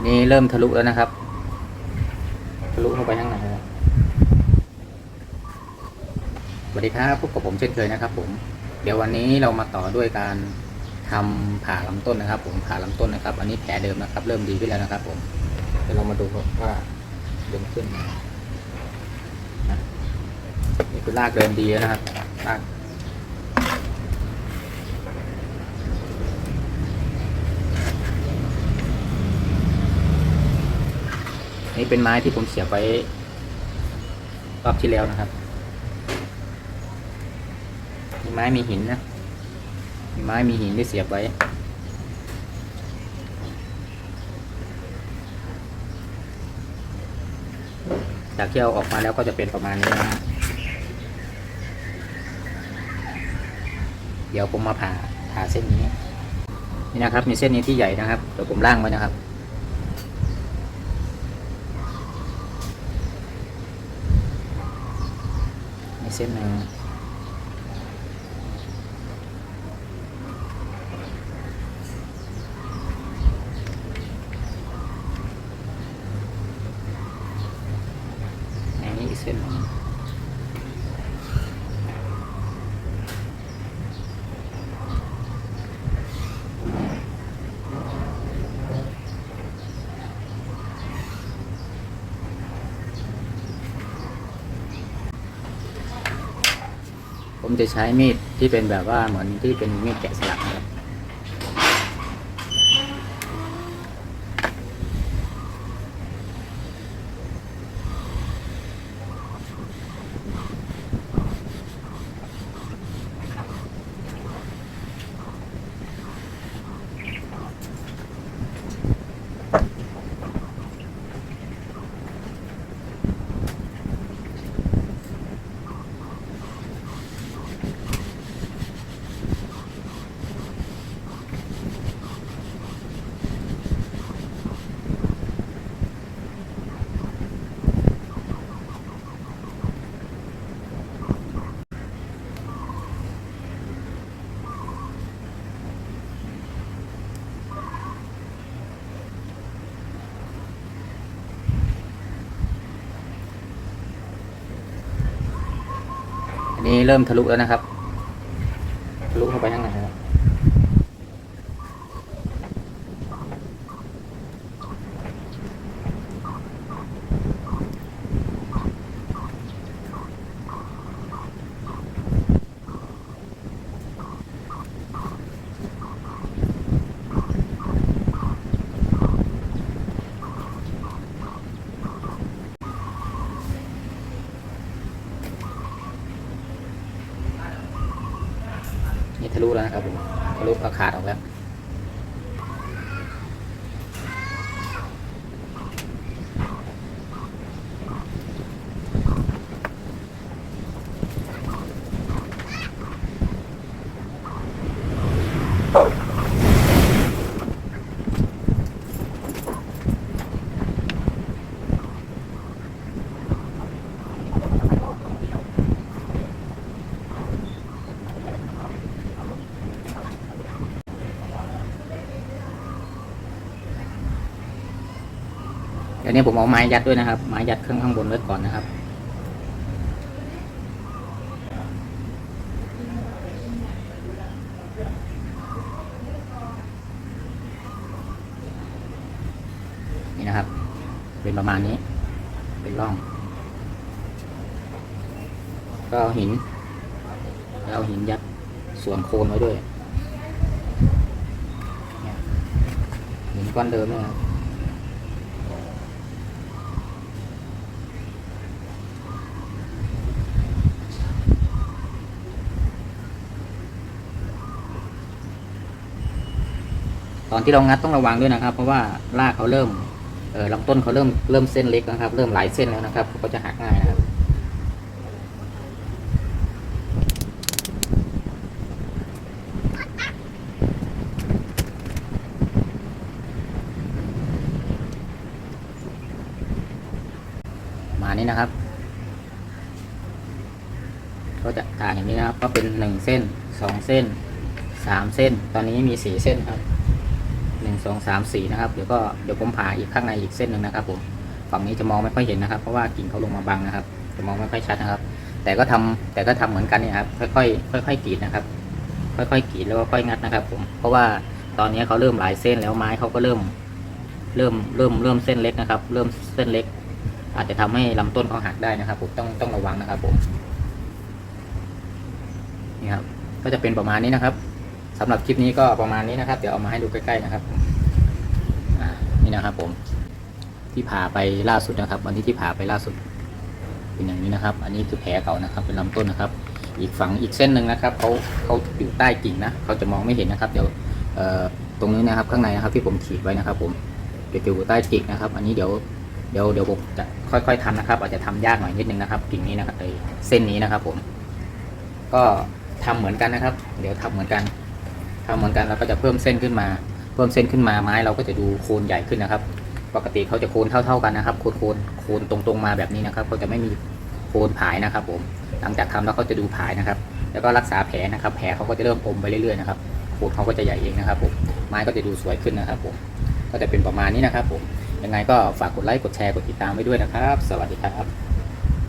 อันนี้เริ่มทะลุแล้วนะครับ ทะลุเข้าไปข้างในแล้วสวัสดีครับพบกับผมเช่นเคยนะครับ ผม เดี๋ยววันนี้เรามาต่อด้วยการทำผ่าลำต้นนะครับ ผมผ่าลำต้นนะครับ อันนี้แผลเดิมนะครับ เริ่มดีขึ้นแล้วนะครับ ผมเดี๋ยวเรามาดูว่าเดินขึ้นนี่คือรากเดินดีแล้วนะครับราก นี่เป็นไม้ที่ผมเสียบไว้รอบที่แล้วนะครับมีไม้มีหินนะมีไม้มีหินที่เสียบไว้จากที่เอาออกมาแล้วก็จะเป็นประมาณนี้นะฮะเดี๋ยวผมมาผ่าผ่าเส้นนี้นี่นะครับ มีเส้นนี้ที่ใหญ่นะครับเดี๋ยวผมล่างไว้นะครับ ในเส้นหนึ่งในนี้อีกเส้นหนึ่ง ผมจะใช้มีดที่เป็นแบบว่าเหมือนที่เป็นมีดแกะสลักครับ อั นี้เริ่มทะลุแล้วนะครับ ทะลุเข้าไปข้างในแล้ว นี่ทะลุแล้วนะครับผมทะลุเอาขาดออกแล้ว เดี๋ยวนี้ผมเอาไม้ยัดด้วยนะครับ ไม้ยัดข้างข้างบนไว้ก่อนนะครับ นี่นะครับ เป็นประมาณนี้ เป็นร่อง ก็เอาหินแล้วเอาหินยัดส่วนโคนไว้ด้วยเนี่ยหินก้อนเดิมเนี่ยครับ ตอนที่เรางัดต้องระวังด้วยนะครับ เพราะว่ารากเขาเริ่มเออลำต้นเขาเริ่มเริ่มเส้นเล็กนะครับ เริ่มหลายเส้นแล้วนะครับเขาก็จะหักง่ายนะครับมานี้นะครับ ก็จะต่างอย่างนี้นะครับ ก็เป็นหนึ่งเส้นสองเส้นสามเส้น ตอนนี้มีสี่เส้นครับ หนึ่งงสองสามสี่นะครับเดี๋ยวก็เดี๋ยวผมผ่าอีกข้างในอีกเส้นหนึ่งนะครับผมฝั่งนี้จะมองไม่ค่อยเห็นนะครับ เพราะว่ากิ่งเขาลงมาบังนะครับ จะมองไม่ค่อยชัดนะครับ แต่ก็ทำแต่ก็ทำเหมือนกันเนี่ยครับค่อยๆค่อยๆกรีดนะครับ ค่อยๆกรีดแล้วก็ค่อยงัดนะครับ ผมเพราะว่าตอนนี้เขาเริ่มหลายเส้นแล้วไม้เขาก็เริ่ม เริ่มเริ่มเริ่มเส้นเล็กนะครับ เริ่มเส้นเล็ก อาจจะทำให้ลำต้นเขาหักได้นะครับ ผมต้องต้องระวังนะครับผมนี่ครับก็จะเป็นประมาณนี้นะครับ สำหรับคลิปนี้ก็ประมาณนี้นะครับ เดี๋ยวเอามาให้ดูใกล้ๆนะครับอ่านี่นะครับผม ที่ผ่าไปล่าสุดนะครับ วันที่ที่ผ่าไปล่าสุด เป็นอย่างนี้นะครับ อันนี้คือแผลเก่านะครับ เป็นลำต้นนะครับ อีกฝั่งอีกเส้นหนึ่งนะครับเขาเขาอยู่ใต้กิ่งนะเขาจะมองไม่เห็นนะครับ เดี๋ยวเอ่อตรงนี้นะครับข้างในนะครับที่ผมขีดไว้นะครับ ผมเดี๋ยวอยู่ใต้กิ่งนะครับ อันนี้เดี๋ยวเดี๋ยวเดี๋ยวผมจะค่อยๆทำนะครับ อาจจะทำยากหน่อยนิดนึงนะครับกิ่งนี้นะครับไอ้เส้นนี้นะครับ ผม ก็ทำเหมือนกันนะครับ เดี๋ยวทำเหมือนกัน ทำเหมือนกันเราก็จะเพิ่มเส้นขึ้นมา เพิ่มเส้นขึ้นมาไม้เราก็จะดูโคนใหญ่ขึ้นนะครับ ปกติเขาจะโคนเท่า ๆกันนะครับ โคนโคนโคนตรงๆมาแบบนี้นะครับเขาจะไม่มีโคนผายนะครับ ผม หลังจากทำแล้วเขาจะดูผายนะครับ แล้วก็รักษาแผลนะครับ แผลเขาก็จะเริ่มอมไปเรื่อยๆนะครับโคนเขาก็จะใหญ่เองนะครับ ผม ไม้ก็จะดูสวยขึ้นนะครับ ผม ก็จะเป็นประมาณนี้นะครับ ผม ยังไงก็ฝากกดไลค์ กดแชร์ กดติดตามไว้ด้วยนะครับ สวัสดีครับ